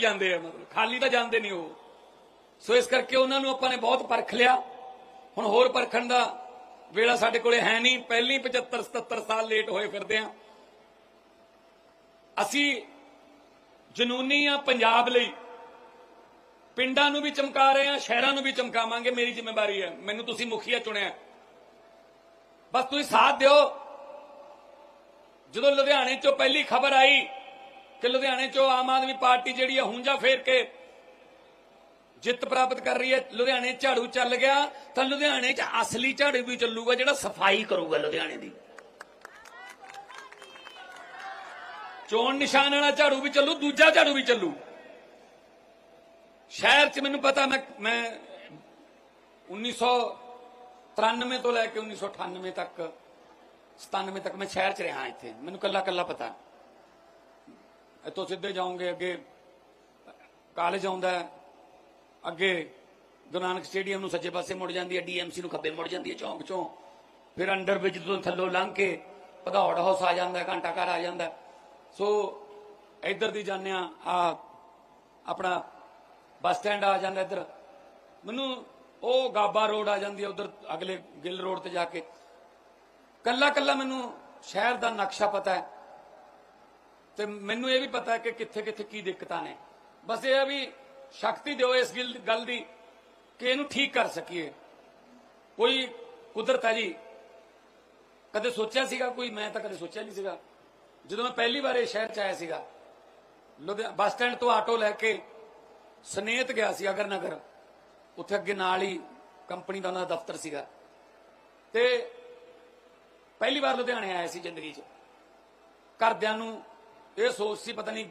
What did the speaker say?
ਜਾਂਦੇ ਆ ਮਤਲਬ ਖਾਲੀ ਤਾਂ ਜਾਂਦੇ ਨਹੀਂ ਉਹ। ਸੋ ਇਸ ਕਰਕੇ ਉਹਨਾਂ ਨੂੰ ਆਪਾਂ ਨੇ ਬਹੁਤ ਪਰਖ ਲਿਆ। ਹੁਣ ਹੋਰ ਪਰਖਣ ਦਾ ਵੇਲਾ ਸਾਡੇ ਕੋਲੇ ਹੈ ਨਹੀਂ। ਪਹਿਲੀ 75 77 ਸਾਲ ਲੇਟ ਹੋਏ ਫਿਰਦੇ ਆ। ਅਸੀਂ ਜਨੂਨੀ ਆ ਪੰਜਾਬ ਲਈ। ਪਿੰਡਾਂ ਨੂੰ ਵੀ ਚਮਕਾ ਰਹੇ ਆ, ਸ਼ਹਿਰਾਂ ਨੂੰ ਵੀ ਚਮਕਾਵਾਂਗੇ, ਮੇਰੀ ਜ਼ਿੰਮੇਵਾਰੀ ਹੈ ਮੈਨੂੰ ਤੁਸੀਂ ਮੁਖੀਆ ਚੁਣਿਆ। ਬਸ ਤੁਸੀਂ ਸਾਥ ਦਿਓ। ਜਦੋਂ ਲੁਧਿਆਣੇ ਚੋਂ ਪਹਿਲੀ ਖਬਰ ਆਈ ਕਿ ਲੁਧਿਆਣੇ ਚੋਂ ਆਮ ਆਦਮੀ ਪਾਰਟੀ ਜਿਹੜੀ ਹੈ ਹੁੰਜਾ ਫੇਰ ਕੇ ਜਿੱਤ ਪ੍ਰਾਪਤ ਕਰ ਰਹੀ ਹੈ। ਲੁਧਿਆਣੇ ਝਾੜੂ ਚੱਲ ਗਿਆ, ਤਾਂ ਲੁਧਿਆਣੇ 'ਚ ਅਸਲੀ ਝਾੜੂ ਵੀ ਚੱਲੂਗਾ ਜਿਹੜਾ ਸਫ਼ਾਈ ਕਰੂਗਾ ਲੁਧਿਆਣੇ ਦੀ। ਚੋਣ ਨਿਸ਼ਾਨ ਵਾਲਾ ਝਾੜੂ ਵੀ ਚੱਲੂ, ਦੂਜਾ ਝਾੜੂ ਵੀ ਚੱਲੂ। ਸ਼ਹਿਰ 'ਚ ਮੈਨੂੰ ਪਤਾ, ਮੈਂ ਮੈਂ 1993 ਤੋਂ ਲੈ ਕੇ 1998 ਤੱਕ 97 ਤੱਕ ਮੈਂ ਸ਼ਹਿਰ 'ਚ ਰਿਹਾ ਇੱਥੇ। ਮੈਨੂੰ ਕੱਲਾ ਕੱਲਾ ਪਤਾ। ਇੱਥੋਂ ਸਿੱਧੇ ਜਾਓਗੇ, ਅੱਗੇ ਕਾਲਜ ਆਉਂਦਾ ਅੱਗੇ ਗੁਰੂ ਨਾਨਕ ਸਟੇਡੀਅਮ ਨੂੰ ਸੱਜੇ ਪਾਸੇ ਮੁੜ ਜਾਂਦੀ ਹੈ ਡੀਐਮਸੀ ਨੂੰ ਖੱਬੇ ਮੁੜ ਜਾਂਦੀ ਹੈ, ਚੌਂਕ ਚੋਂ। ਫਿਰ ਅੰਡਰ ਵਿੱਚ ਤੋਂ ਥੱਲੋਂ ਲੰਘ ਕੇ ਭਦੌੜ ਹਾਊਸ ਆ ਜਾਂਦਾ ਘੰਟਾ ਘਰ ਆ ਜਾਂਦਾ ਸੋ ਇੱਧਰ ਦੀ ਜਾਂਦੇ ਆ ਆ ਆਪਣਾ ਬੱਸ ਸਟੈਂਡ ਆ ਜਾਂਦਾ ਇੱਧਰ। ਮੈਨੂੰ ਉਹ ਗਾਬਾ ਰੋਡ ਆ ਜਾਂਦੀ ਹੈ, ਉਧਰ ਅਗਲੇ ਗਿੱਲ ਰੋਡ ਤੇ ਜਾ ਕੇ। ਕੱਲਾ ਕੱਲਾ ਮੈਨੂੰ ਸ਼ਹਿਰ ਦਾ ਨਕਸ਼ਾ ਪਤਾ ਹੈ। ਤੇ ਮੈਨੂੰ ਇਹ ਵੀ ਪਤਾ ਹੈ ਕਿ ਕਿੱਥੇ ਕਿੱਥੇ ਕੀ ਦਿੱਕਤਾਂ ਨੇ। ਬਸ ਇਹ ਆ ਵੀ ਸ਼ਕਤੀ ਦਿਓ ਇਸ ਗਿਲ- ਗੱਲ ਦੀ ਕਿ ਇਹਨੂੰ ਠੀਕ ਕਰ ਸਕੀਏ। ਕੋਈ ਕੁਦਰਤ ਹੈ ਜੀ। ਕਦੇ ਸੋਚਿਆ ਸੀਗਾ ਕੋਈ? ਮੈਂ ਤਾਂ ਕਦੇ ਸੋਚਿਆ ਨਹੀਂ ਸੀਗਾ। ਜਦੋਂ ਮੈਂ ਪਹਿਲੀ ਵਾਰ ਇਹ ਸ਼ਹਿਰ ਚ ਆਇਆ ਸੀਗਾ ਲੁਧਿਆਣਾ ਬੱਸ ਸਟੈਂਡ ਤੋਂ ਆਟੋ ਲੈ ਕੇ ਸਨੇਤ ਗਿਆ ਸੀ ਅਗਰ ਨਗਰ ਉੱਥੇ ਅੱਗੇ ਨਾਲ ਹੀ ਕੰਪਨੀ ਦਾ ਉਹਨਾਂ ਦਾ ਦਫ਼ਤਰ ਸੀਗਾ। ਤੇ ਪਹਿਲੀ ਵਾਰ ਲੁਧਿਆਣੇ ਆਇਆ ਸੀ ਜ਼ਿੰਦਗੀ 'ਚ। ਘਰਦਿਆਂ ਨੂੰ ਇਹ ਸੋਚ ਸੀ ਪਤਾ ਨਹੀਂ